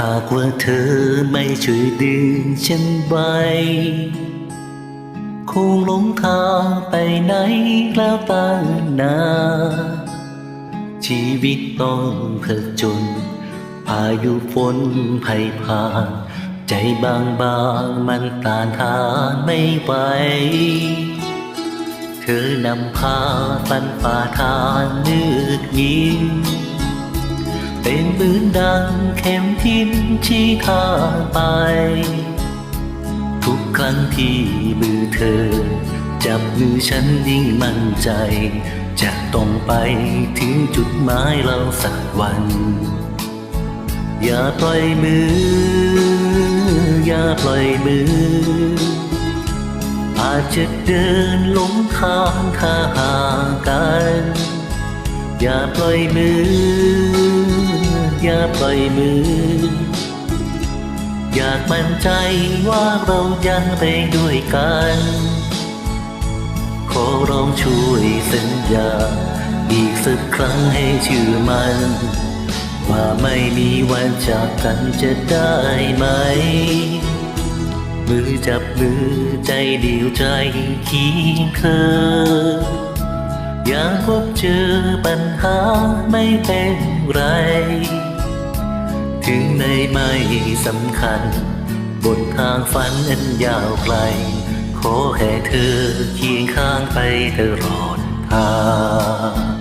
หากว่าเธอไม่ช่วยดึงฉันไว้คงหลงทางไปไหนแล้วตั้งนานชีวิตต้องผจญพายุฝนไผ่ผ่าน ใจบางบางมันต้านทานไม่ไหวเธอนำพาฟันฝ่าทางนืดยิง เป็นดังเข็มทิมชี้ทางไป ทุกครั้งที่มือเธอ จับมือฉันยิ่งมั่นใจ จะต้องไปถึงจุดหมายเราสักวัน อย่าปล่อยมือ อย่าปล่อยมือ อาจจะเดินหลงทางถ้าห่างกัน อย่าปล่อยมือ อย่าปล่อยมือ อยากมั่นใจว่าเรายังไปด้วยกัน ขอร้องช่วยสัญญา อีกสักครั้งให้ชื่อมัน ว่าไม่มีวันจากกันจะได้ไหม มือจับมือใจเดียวใจเคียงเธออยากพบเจอปัญหาไม่เป็นไร ถึงในไม่สำคัญ บนทางฝันอันยาวไกล ขอให้เธอเคียงข้างไปตลอดทาง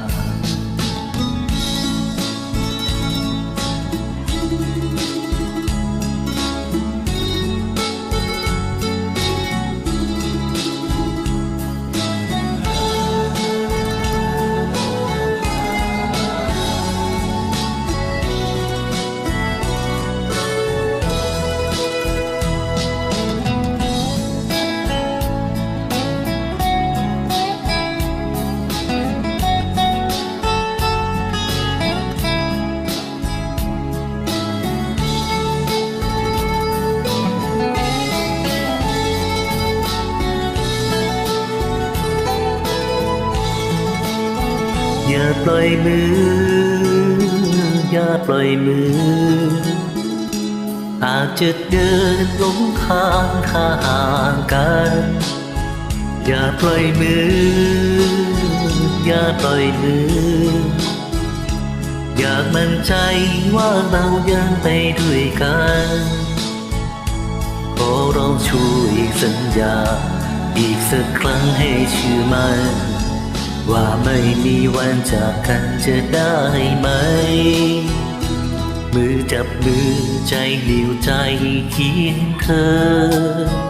อย่าปล่อยมือ อย่าปล่อยมือ อาจจะเดินหลงทางถ้าห่างกัน อย่าปล่อยมือ อย่าปล่อยมือ อยากมั่นใจว่าเรายังไปด้วยกันขอเร้องช่วยสัญญา อีกสักครั้งให้เชื่อมัน ว่าไม่มีวันจากกันจะได้ไหม มือจับมือใจเดียวใจเคียงเธอ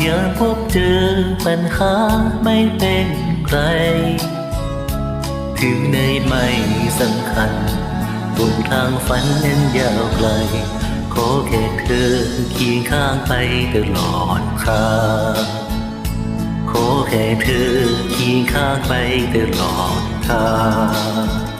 อย่าพบเจอปัญหาไม่เป็นไร ถึงในไม่สำคัญบนทางฝันนั้นยาวไกล ขอแค่เธอเคียงข้างไปตลอดทาง ขอแค่เธอเคียงข้างไปตลอดทาง